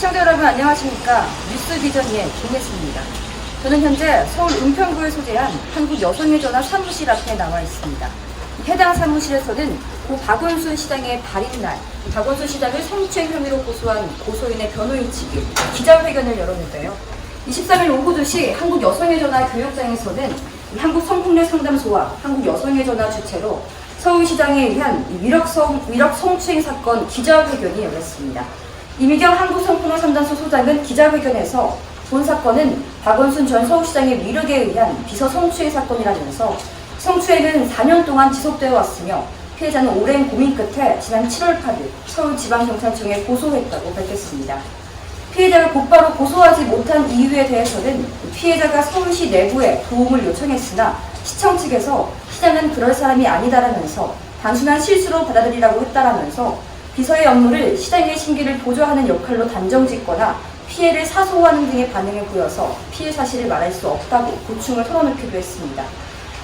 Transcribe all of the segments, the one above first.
시청자 여러분 안녕하십니까 뉴스 비전의 김예수입니다. 저는 현재 서울 은평구에 소재한 한국여성의전화 사무실 앞에 나와 있습니다. 해당 사무실에서는 고 박원순 시장의 발인날 박원순 시장을 성추행 혐의로 고소한 고소인의 변호인 측이 기자회견을 열었는데요. 23일 오후 2시 한국여성의전화 교육장에서는 이 한국성폭력 상담소와 한국여성의전화 주최로 서울시장에 의한 이 위력성, 위력 성추행 사건 기자회견이 열렸습니다. 이미경 한국성폭력상담소 소장은 기자회견에서 본 사건은 박원순 전 서울시장의 위력에 의한 비서 성추행 사건이라면서 성추행은 4년 동안 지속되어 왔으며 피해자는 오랜 고민 끝에 지난 7월 8일 서울지방경찰청에 고소했다고 밝혔습니다. 피해자가 곧바로 고소하지 못한 이유에 대해서는 피해자가 서울시 내부에 도움을 요청했으나 시청 측에서 시장은 그럴 사람이 아니다라면서 단순한 실수로 받아들이라고 했다라면서 비서의 업무를 시장의 심기를 보조하는 역할로 단정짓거나 피해를 사소하는 등의 반응을 보여서 피해 사실을 말할 수 없다고 고충을 털어놓기도 했습니다.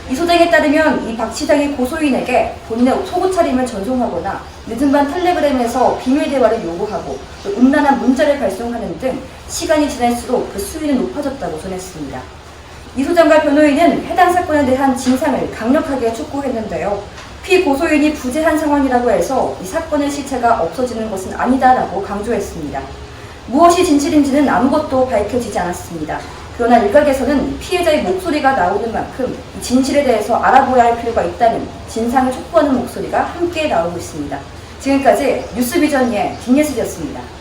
이 소장에 따르면 이 박 시장이 고소인에게 본인의 속옷 차림을 전송하거나 늦은 밤 텔레그램에서 비밀 대화를 요구하고 또 음란한 문자를 발송하는 등 시간이 지날수록 그 수위는 높아졌다고 전했습니다. 이 소장과 변호인은 해당 사건에 대한 진상을 강력하게 촉구했는데요. 피고소인이 부재한 상황이라고 해서 이 사건의 실체가 없어지는 것은 아니다라고 강조했습니다. 무엇이 진실인지는 아무것도 밝혀지지 않았습니다. 그러나 일각에서는 피해자의 목소리가 나오는 만큼 이 진실에 대해서 알아보아야 할 필요가 있다는 진상을 촉구하는 목소리가 함께 나오고 있습니다. 지금까지 뉴스비전의 김예슬이었습니다.